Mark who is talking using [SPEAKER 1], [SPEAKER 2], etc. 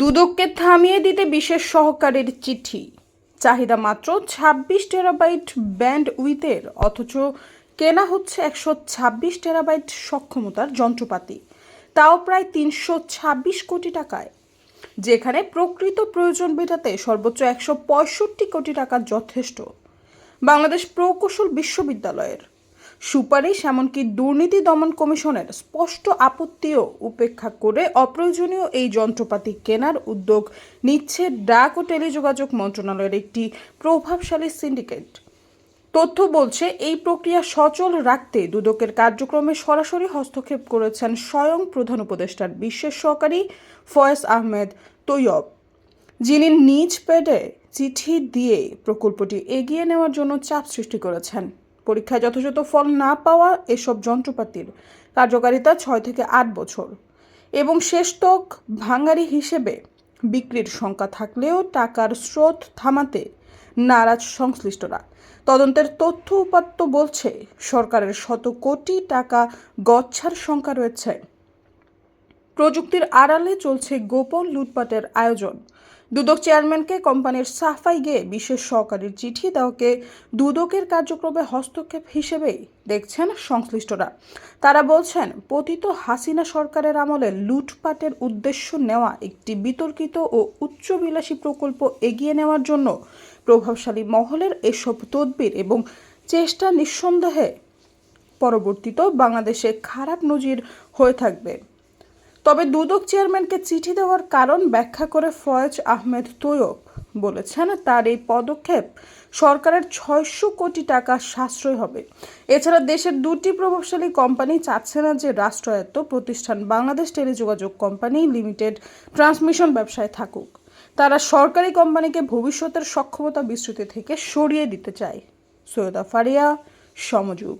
[SPEAKER 1] দুদককে থামিয়ে দিতে বিশেষ সহকারীর চিঠি। চাহিদা মাত্র ছাব্বিশ টেরাবাইট ব্যান্ড উইথের, অথচ কেনা হচ্ছে একশো ছাব্বিশ টেরাবাইট সক্ষমতার যন্ত্রপাতি। তাও প্রায় তিনশো ছাব্বিশ কোটি টাকায়। যেখানে প্রকৃত প্রয়োজন মেটাতে সর্বোচ্চ একশো পঁয়ষট্টি কোটি টাকা যথেষ্ট। বাংলাদেশ প্রকৌশল বিশ্ববিদ্যালয়ের সুপারিশ, এমনকি দুর্নীতি দমন কমিশনের স্পষ্ট আপত্তিও উপেক্ষা করে অপ্রয়োজনীয় এই যন্ত্রপাতি কেনার উদ্যোগ নিচ্ছে ডাক ও টেলিযোগাযোগ মন্ত্রণালয়ের একটি প্রভাবশালী সিন্ডিকেট। তথ্য বলছে, এই প্রক্রিয়া সচল রাখতে দুদকের কার্যক্রমে সরাসরি হস্তক্ষেপ করেছেন স্বয়ং প্রধান উপদেষ্টার বিশেষ সহকারী ফয়েজ আহমেদ তৈয়ব, যিনি নিজ পেডে চিঠি দিয়ে প্রকল্পটি এগিয়ে নেওয়ার জন্য চাপ সৃষ্টি করেছেন। পরীক্ষায় যথাযথ ফল না পাওয়া এসব যন্ত্রপাতির কার্যকারিতা ছয় থেকে আট বছর। এবং শেষতক ভাঙারি হিসেবে বিক্রির সংখ্যা থাকলেও টাকার স্রোত থামাতে নারাজ সংশ্লিষ্টরা। তদন্তের তথ্য উপাত্ত বলছে, সরকারের শত কোটি টাকা গচ্ছার সংখ্যা রয়েছে। প্রযুক্তির আড়ালে চলছে গোপন লুটপাটের আয়োজন। দুদক চেয়ারম্যানকে কোম্পানির সাফাই গিয়ে বিশেষ সহকারীর চিঠি দেওয়াকে দুদকের কার্যক্রমে হস্তক্ষেপ হিসেবেই দেখছেন সংশ্লিষ্টরা। তারা বলছেন, পতিত হাসিনা সরকারের আমলে লুটপাটের উদ্দেশ্য নেওয়া একটি বিতর্কিত ও উচ্চবিলাসী প্রকল্প এগিয়ে নেওয়ার জন্য প্রভাবশালী মহলের এসব তদবির এবং চেষ্টা নিঃসন্দেহে পরবর্তীত বাংলাদেশে খারাপ নজির হয়ে থাকবে। তবে দুদক চেয়ারম্যানকে চিঠি দেওয়ার কারণ ব্যাখ্যা করে ফয়েজ আহমেদ তৈয়ব বলেছেন, তার এই পদক্ষেপ সরকারের ছয়শো কোটি টাকা সাশ্রয় হবে। এছাড়া দেশের দুটি প্রভাবশালী কোম্পানি চাচ্ছে না যে রাষ্ট্রায়ত্ত প্রতিষ্ঠান, বাংলাদেশ টেলিযোগাযোগ কোম্পানি লিমিটেড ট্রান্সমিশন ব্যবসায় থাকুক। তারা সরকারি কোম্পানিকে ভবিষ্যতের সক্ষমতা বিস্তৃতি থেকে সরিয়ে দিতে চায়। সৈয়দা ফারিয়া, সমযুগ।